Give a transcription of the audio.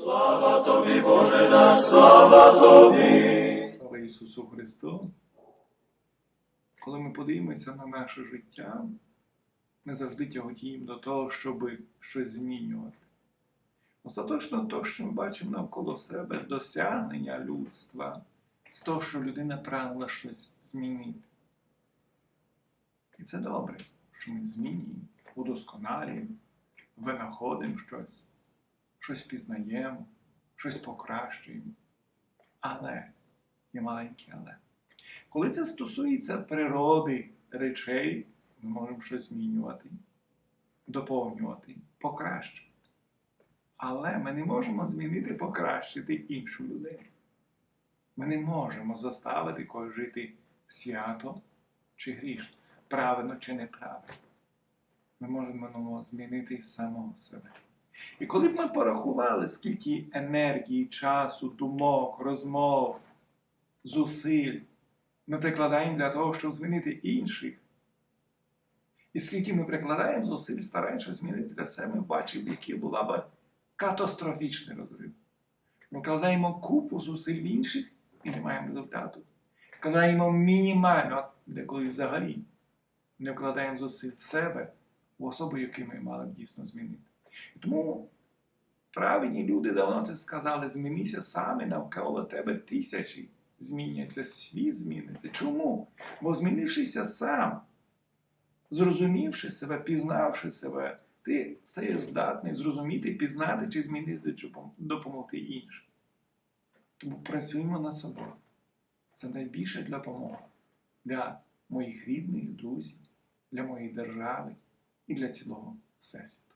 Слава тобі, Боже наш, слава тобі. Слава Ісусу Христу! Коли ми подивимося на наше життя, ми завжди тяготіємо до того, щоб щось змінювати. Остаточно те, що ми бачимо навколо себе, досягнення людства, це те, що людина прагнула щось змінити. І це добре, що ми змінюємо, удосконалюємо, винаходимо щось, щось пізнаємо, щось покращуємо. Але є маленьке але. Коли це стосується природи речей, ми можемо щось змінювати, доповнювати, покращувати. Але ми не можемо змінити, покращити іншу людину. Ми не можемо заставити когось жити свято чи грішно, правильно чи неправильно. Ми можемо змінити самого себе. І коли б ми порахували, скільки енергії, часу, думок, розмов, зусиль ми прикладаємо для того, щоб змінити інших, і скільки ми прикладаємо зусиль, стараємося змінити для себе, ми бачимо, який була б катастрофічний розрив. Ми вкладаємо купу зусиль в інших і не маємо результату. Вкладаємо мінімально, деколи взагалі не вкладаємо зусиль в себе, в особу, яку ми мали б дійсно змінити. Тому правильні люди давно це сказали: змінися саме навколо тебе тисячі зміняться, світ зміниться. Чому? Бо змінившися сам, зрозумівши себе, пізнавши себе, ти стаєш здатний зрозуміти, пізнати чи змінити, чи допомогти іншим. Тому працюємо над собою. Це найбільша допомога для моїх рідних, друзів, для моєї держави і для цілого всесвіту.